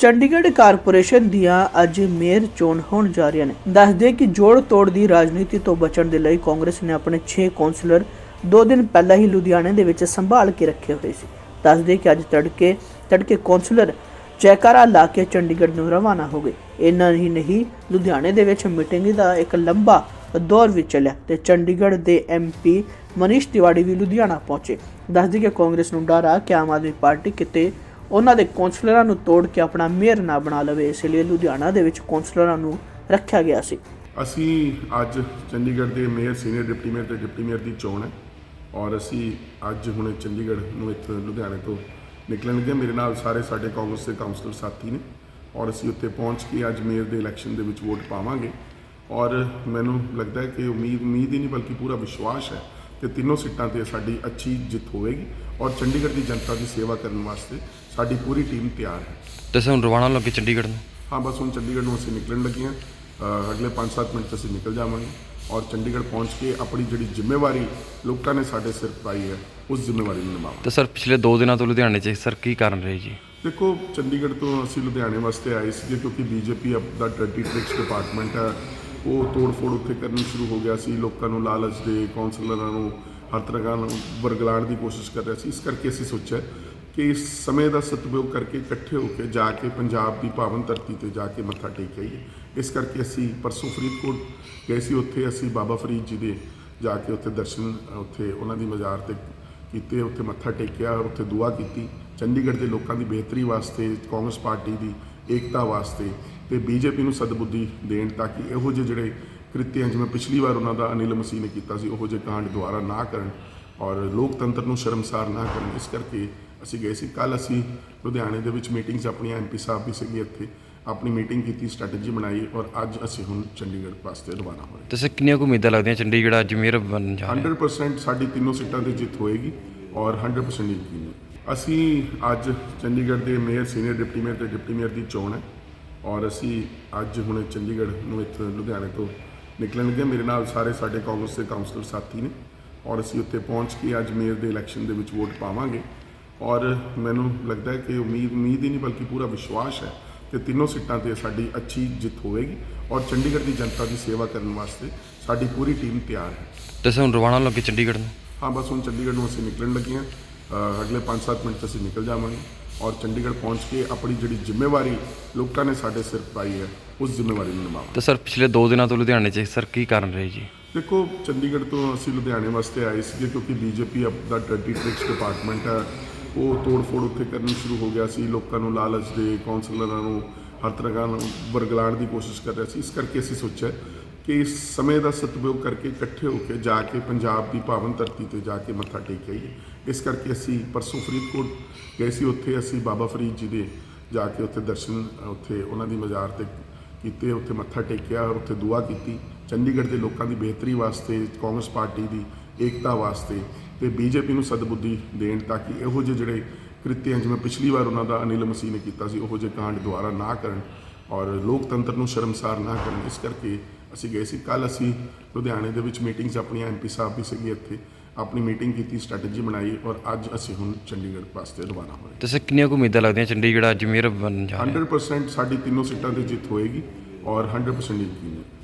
Chandigarh corporation ਦੀਆਂ ਅੱਜ mayor ਚੋਣ ਹੋਣ ਜਾ ਰਹੀਆਂ ਨੇ। ਦੱਸਦੇ ਕਿ ਜੋੜ ਤੋੜ ਦੀ ਰਾਜਨੀਤੀ ਤੋਂ ਬਚਣ ਦੇ ਲਈ ਕਾਂਗਰਸ ਨੇ ਆਪਣੇ 6 ਕੌਂਸਲਰ ਦੋ ਦਿਨ ਪਹਿਲਾਂ ਹੀ ਲੁਧਿਆਣੇ ਦੇ ਵਿੱਚ ਸੰਭਾਲ ਕੇ ਰੱਖੇ ਹੋਏ ਸੀ। ਦੱਸਦੇ ਕਿ ਅੱਜ ਤੜਕੇ ਤੜਕੇ ਕੌਂਸਲਰ ਜੈਕਾਰਾ ਲਾ ਕੇ ਚੰਡੀਗੜ੍ਹ ਨੂੰ ਰਵਾਨਾ ਹੋ ਗਏ। ਇੰਨਾ ਹੀ ਨਹੀਂ, ਲੁਧਿਆਣੇ ਦੇ ਵਿੱਚ ਮੀਟਿੰਗ ਦਾ ਇੱਕ ਲੰਬਾ ਦੌਰ ਵੀ ਚੱਲਿਆ ਤੇ ਚੰਡੀਗੜ੍ਹ ਦੇ ਐਮਪੀ ਮਨੀਸ਼ ਤਿਵਾੜੀ ਵੀ ਲੁਧਿਆਣਾ ਪਹੁੰਚੇ। ਦੱਸਦੀ ਕਿ ਕਾਂਗਰਸ ਨੂੰ ਡਰ ਆ ਕਿ ਆਮ ਆਦਮੀ ਪਾਰਟੀ ਕਿਤੇ ਉਹਨਾਂ ਦੇ ਕੌਂਸਲਰਾਂ ਨੂੰ ਤੋੜ ਕੇ ਆਪਣਾ ਮੇਅਰ ਨਾ ਬਣਾ ਲਵੇ, ਇਸ ਲਈ ਲੁਧਿਆਣਾ ਦੇ ਵਿੱਚ ਕੌਂਸਲਰਾਂ ਨੂੰ ਰੱਖਿਆ ਗਿਆ ਸੀ। ਅਸੀਂ ਅੱਜ ਚੰਡੀਗੜ੍ਹ ਦੇ ਮੇਅਰ, ਸੀਨੀਅਰ ਡਿਪਟੀ ਮੇਅਰ ਤੇ ਡਿਪਟੀ ਮੇਅਰ ਦੀ ਚੋਣ ਹੈ ਔਰ ਅਸੀਂ ਅੱਜ ਹੁਣ ਚੰਡੀਗੜ੍ਹ ਨੂੰ ਇੱਥੇ ਲੁਧਿਆਣੇ ਤੋਂ ਨਿਕਲਣਗੇ ਮੇਰੇ ਨਾਲ ਸਾਰੇ ਸਾਡੇ ਕਾਂਗਰਸ ਦੇ ਕਾਉਂਸਲਰ ਸਾਥੀ ਨੇ ਔਰ ਅਸੀਂ ਉੱਥੇ ਪਹੁੰਚ ਕੇ ਅੱਜ ਮੇਅਰ ਦੇ ਇਲੈਕਸ਼ਨ ਦੇ ਵਿੱਚ ਵੋਟ ਪਾਵਾਂਗੇ ਔਰ ਮੈਨੂੰ ਲੱਗਦਾ ਹੈ ਕਿ ਉਮੀਦ ਉਮੀਦ ਹੀ ਨਹੀਂ ਬਲਕਿ ਪੂਰਾ ਵਿਸ਼ਵਾਸ ਹੈ ਕਿ ਤਿੰਨੋਂ ਸੀਟਾਂ ਤੇ ਸਾਡੀ ਅੱਛੀ ਜਿੱਤ ਹੋਵੇਗੀ ਔਰ ਚੰਡੀਗੜ੍ਹ ਦੀ ਜਨਤਾ ਦੀ ਸੇਵਾ ਕਰਨ ਵਾਸਤੇ ਸਾਡੀ ਪੂਰੀ ਟੀਮ ਤਿਆਰ ਹੈ। ਤੇ ਸਾਨੂੰ ਰਵਾਨਾ ਲੱਗੇ ਚੰਡੀਗੜ੍ਹ ਨੂੰ? ਹਾਂ ਬਸ ਹੁਣ ਚੰਡੀਗੜ੍ਹ ਨੂੰ ਅਸੀਂ ਨਿਕਲਣ ਲੱਗੇ ਹਾਂ। ਅਗਲੇ 5-7 ਮਿੰਟ 'ਚ ਅਸੀਂ ਨਿਕਲ ਜਾਵਾਂਗੇ ਔਰ ਚੰਡੀਗੜ੍ਹ ਪਹੁੰਚ ਕੇ ਆਪਣੀ ਜਿਹੜੀ ਜ਼ਿੰਮੇਵਾਰੀ ਲੋਕਾਂ ਨੇ ਸਾਡੇ ਸਿਰ ਪਾਈ ਹੈ ਉਸ ਜ਼ਿੰਮੇਵਾਰੀ ਨੂੰ ਨਿਭਾਵਾਂਗੇ। ਤੇ ਸਰ ਪਿਛਲੇ 2 ਦਿਨਾਂ ਤੋਂ ਲੁਧਿਆਣੇ 'ਚ ਸਰ ਕੀ ਕਾਰਨ ਰਹੇ ਜੀ? ਦੇਖੋ ਚੰਡੀਗੜ੍ਹ ਤੋਂ ਅਸੀਂ ਲੁਧਿਆਣੇ ਵਾਸਤੇ ਆਏ ਸੀ ਕਿਉਂਕਿ ਬੀਜੇਪੀ ਦਾ ਡਰਟੀ ਟ੍ਰਿਕਸ ਡਿਪਾਰਟਮੈਂਟ ਹੈ। ਉਹ ਤੋੜ-ਫੋੜ ਉੱਥੇ ਕਰਨੀ ਸ਼ੁਰੂ ਹੋ ਗਿਆ ਸੀ। ਲੋਕਾਂ ਨੂੰ ਲਾਲਚ ਦੇ ਕਾਉਂਸਲਰਾਂ ਨੂੰ ਹਰ ਤਰ੍ਹਾਂ ਨਾਲ ਵਰਗਲਾਉਣ ਦੀ ਕੋਸ਼ਿਸ਼ ਕਰ ਰਿਹਾ ਸੀ। ਇਸ ਕਰਕੇ ਅਸੀਂ ਸੋਚਿਆ ਕਿ ਇਸ ਸਮੇਂ ਦਾ ਸਤਿਉਪਯੋਗ ਕਰਕੇ ਇਕੱਠੇ ਹੋ ਕੇ ਜਾ ਕੇ ਪੰਜਾਬ ਦੀ ਪਾਵਨ ਧਰਤੀ ਤੇ ਜਾ ਕੇ ਮੱਥਾ ਟੇਕ ਆਈਏ। ਇਸ ਕਰਕੇ ਅਸੀਂ ਪਰਸੋਂ ਫਰੀਦਕੋਟ ਗਏ ਸੀ। ਉੱਥੇ ਅਸੀਂ ਬਾਬਾ ਫਰੀਦ ਜੀ ਦੇ ਜਾ ਕੇ ਉੱਥੇ ਦਰਸ਼ਨ, ਉੱਥੇ ਉਹਨਾਂ ਦੀ ਮਜ਼ਾਰ ਤੇ ਕੀਤੇ, ਉੱਥੇ ਮੱਥਾ ਟੇਕਿਆ ਔਰ ਉੱਥੇ ਦੁਆ ਕੀਤੀ। ਚੰਡੀਗੜ੍ਹ ਦੇ ਲੋਕਾਂ ਦੀ ਬਿਹਤਰੀ ਵਾਸਤੇ ਕਾਂਗਰਸ ਪਾਰਟੀ ਦੀ ਏਕਤਾ ਵਾਸਤੇ ਤੇ ਬੀਜੇਪੀ ਨੂੰ ਸਦਬੁੱਧੀ ਦੇਣ ਤਾਂ ਕਿ ਇਹੋ ਜਿਹੇ ਜਿਹੜੇ ਕ੍ਰਿਤਿਆਂ ਜਿਵੇਂ ਪਿਛਲੀ ਵਾਰ ਉਹਨਾਂ ਦਾ ਅਨਿਲ ਮਸੀਹ ਨੇ ਕੀਤਾ ਸੀ ਉਹੋ ਜਿਹੇ ਕਾਂਡ ਦੁਬਾਰਾ ਨਾ ਕਰਨ ਔਰ ਲੋਕਤੰਤਰ ਨੂੰ ਸ਼ਰਮਸਾਰ ਨਾ ਕਰਨ। ਇਸ ਕਰਕੇ ਅਸੀਂ ਗਏ ਸੀ। ਕੱਲ ਅਸੀਂ ਲੁਧਿਆਣੇ ਦੇ ਵਿੱਚ ਮੀਟਿੰਗਸ ਆਪਣੀਆਂ ਐਮਪੀ ਸਾਹਿਬ ਵੀ ਸੀਗੇ ਇੱਥੇ। ਆਪਣੀ ਮੀਟਿੰਗ ਕੀਤੀ ਸਟ੍ਰੈਟਜੀ ਬਣਾਈ ਔਰ ਅੱਜ ਅਸੀਂ ਹੁਣ ਚੰਡੀਗੜ੍ਹ ਵਾਸਤੇ ਰਵਾਨਾ ਹੋ ਰਹੇ ਤੇ ਸਰ ਕਿੰਨੀਆਂ ਕੁ ਉਮੀਦਾਂ ਲੱਗਦੀਆਂ? ਚੰਡੀਗੜ੍ਹ ਅੱਜ ਮੇਅਰ ਬਣ ਜਾ ਰਿਹਾ। 100% ਸਾਡੀ ਤਿੰਨੋਂ ਸੀਟਾਂ ਤੇ ਜਿੱਤ ਹੋਏਗੀ ਔਰ 100% ਯਕੀਨ ਅਸੀਂ ਅੱਜ ਚੰਡੀਗੜ੍ਹ ਦੇ ਮੇਅਰ ਸੀਨੀਅਰ ਡਿਪਟੀ ਮੇਅਰ ਤੇ ਡਿਪਟੀ ਮੇਅਰ ਦੀ ਚੋਣ ਹੈ। ਔਰ ਅਸੀਂ ਅੱਜ ਹੁਣ ਚੰਡੀਗੜ੍ਹ ਨੂੰ ਇੱਥੇ ਲੁਧਿਆਣੇ ਤੋਂ ਨਿਕਲਣ ਲੱਗੇ ਹਾਂ। ਮੇਰੇ ਨਾਲ ਸਾਰੇ ਸਾਡੇ ਕਾਂਗਰਸ ਦੇ ਕਾਉਂਸਲਰ ਸਾਥੀ ਨੇ ਔਰ ਅਸੀਂ ਉੱਥੇ ਪਹੁੰਚ ਕੇ ਅੱਜ ਮੇਅਰ ਦੇ ਇਲੈਕਸ਼ਨ ਦੇ ਵਿੱਚ ਵੋਟ ਪਾਵਾਂਗੇ। ਔਰ ਮੈਨੂੰ ਲੱਗਦਾ ਹੈ ਕਿ ਉਮੀਦ ਉਮੀਦ ਹੀ ਨਹੀਂ ਬਲਕਿ ਪੂਰਾ ਵਿਸ਼ਵਾਸ ਹੈ ਕਿ ਤਿੰਨੋਂ ਸੀਟਾਂ ਤੇ ਸਾਡੀ ਅੱਛੀ ਜਿੱਤ ਹੋਵੇਗੀ ਔਰ ਚੰਡੀਗੜ੍ਹ ਦੀ ਜਨਤਾ ਦੀ ਸੇਵਾ ਕਰਨ ਵਾਸਤੇ ਸਾਡੀ ਪੂਰੀ ਟੀਮ ਤਿਆਰ ਹੈ। ਤੇ ਸਾਨੂੰ ਰਵਾਨਾ ਲੱਗੇ ਚੰਡੀਗੜ੍ਹ ਨੂੰ? ਹਾਂ ਬਸ ਹੁਣ ਚੰਡੀਗੜ੍ਹ ਨੂੰ ਅਸੀਂ ਨਿਕਲਣ ਲੱਗੇ ਹਾਂ। ਅਗਲੇ 5-7 ਮਿੰਟ 'ਚ ਅਸੀਂ ਨਿਕਲ ਜਾਵਾਂਗੇ। ਔਰ ਚੰਡੀਗੜ੍ਹ ਪਹੁੰਚ ਕੇ ਆਪਣੀ ਜਿਹੜੀ ਜ਼ਿੰਮੇਵਾਰੀ ਲੋਕਾਂ ਨੇ ਸਾਡੇ ਸਿਰ ਪਾਈ ਹੈ ਉਸ ਜ਼ਿੰਮੇਵਾਰੀ ਨੂੰ ਨਿਭਾਵਾਂਗੇ। ਤੇ ਸਰ ਪਿਛਲੇ 2 ਦਿਨਾਂ ਤੋਂ ਲੁਧਿਆਣੇ 'ਚ ਸਰ ਕੀ ਕਾਰਨ ਰਹੇ ਜੀ? ਦੇਖੋ ਚੰਡੀਗੜ੍ਹ ਤੋਂ ਅਸੀਂ ਲੁਧਿਆਣੇ ਵਾਸਤੇ ਆਏ ਸੀ ਕਿਉਂਕਿ ਬੀਜੇਪੀ ਦਾ ਡਰਟੀ ਟ੍ਰਿਕਸ ਡਿਪਾਰਟਮੈਂਟ ਹੈ। ਉਹ ਤੋੜ-ਫੋੜ ਉੱਥੇ ਕਰਨੀ ਸ਼ੁਰੂ ਹੋ ਗਿਆ ਸੀ। ਲੋਕਾਂ ਨੂੰ ਲਾਲਚ ਦੇ ਕਾਉਂਸਲਰਾਂ ਨੂੰ ਹਰ ਤਰ੍ਹਾਂ ਨਾਲ ਵਰਗਲਾਉਣ ਦੀ ਕੋਸ਼ਿਸ਼ ਕਰ ਰਿਹਾ ਸੀ। ਇਸ ਕਰਕੇ ਅਸੀਂ ਸੋਚਿਆ ਕਿ ਇਸ ਸਮੇਂ ਦਾ ਸਤਿਉਪਯੋਗ ਕਰਕੇ ਇਕੱਠੇ ਹੋ ਕੇ ਜਾ ਕੇ ਪੰਜਾਬ ਦੀ ਪਾਵਨ ਧਰਤੀ ਤੇ ਜਾ ਕੇ ਮੱਥਾ ਟੇਕ ਆਈਏ। ਇਸ ਕਰਕੇ ਅਸੀਂ ਪਰਸੋਂ ਫਰੀਦਕੋਟ ਗਏ ਸੀ, ਉੱਥੇ ਅਸੀਂ ਬਾਬਾ ਫਰੀਦ ਜੀ ਦੇ ਜਾ ਕੇ ਉੱਥੇ ਦਰਸ਼ਨ, ਉੱਥੇ ਉਹਨਾਂ ਦੀ ਮਜ਼ਾਰ ਤੇ ਕੀਤੇ, ਉੱਥੇ ਮੱਥਾ ਟੇਕਿਆ ਔਰ ਉੱਥੇ ਦੁਆ ਕੀਤੀ। ਚੰਡੀਗੜ੍ਹ ਦੇ ਲੋਕਾਂ ਦੀ ਬਿਹਤਰੀ ਵਾਸਤੇ, ਕਾਂਗਰਸ ਪਾਰਟੀ ਦੀ ਏਕਤਾ ਵਾਸਤੇ ਤੇ ਬੀਜੇਪੀ ਨੂੰ ਸਦਬੁੱਧੀ ਦੇਣ ਤਾਂ ਕਿ ਇਹੋ ਜਿਹੇ ਜਿਹੜੇ ਕ੍ਰਿਤਿਆਂ, ਜਿਵੇਂ ਪਿਛਲੀ ਵਾਰ ਉਹਨਾਂ ਦਾ ਅਨਿਲ ਮਸੀਹ ਨੇ ਕੀਤਾ ਸੀ, ਉਹੋ ਜਿਹੇ ਕਾਂਡ ਦੁਆਰਾ ਨਾ ਕਰਨ ਔਰ ਲੋਕਤੰਤਰ ਨੂੰ ਸ਼ਰਮਸਾਰ ਨਾ ਕਰਨ। ਇਸ ਕਰਕੇ ਅਸੀਂ ਗਏ ਸੀ। ਕੱਲ ਅਸੀਂ ਲੁਧਿਆਣੇ ਦੇ ਵਿੱਚ ਮੀਟਿੰਗਸ ਆਪਣੀਆਂ ਐਮਪੀ ਸਾਹਿਬ ਵੀ ਸੀਗੇ ਇੱਥੇ। ਆਪਣੀ ਮੀਟਿੰਗ ਕੀਤੀ ਸਟ੍ਰੈਟਜੀ ਬਣਾਈ ਔਰ ਅੱਜ ਅਸੀਂ ਹੁਣ ਚੰਡੀਗੜ੍ਹ ਵਾਸਤੇ ਰਵਾਨਾ ਹੋ ਰਹੇ ਤੇ ਸਰ ਕਿੰਨੀਆਂ ਕੁ ਉਮੀਦਾਂ ਲੱਗਦੀਆਂ ਚੰਡੀਗੜ੍ਹ ਅੱਜ ਮੇਅਰ ਬਣ ਜਾ ਰਿਹਾ? 100% ਸਾਡੀ ਤਿੰਨੋਂ ਸੀਟਾਂ ਤੇ ਜਿੱਤ ਹੋਏਗੀ ਔਰ 100% ਯਕੀਨ ਹੈ।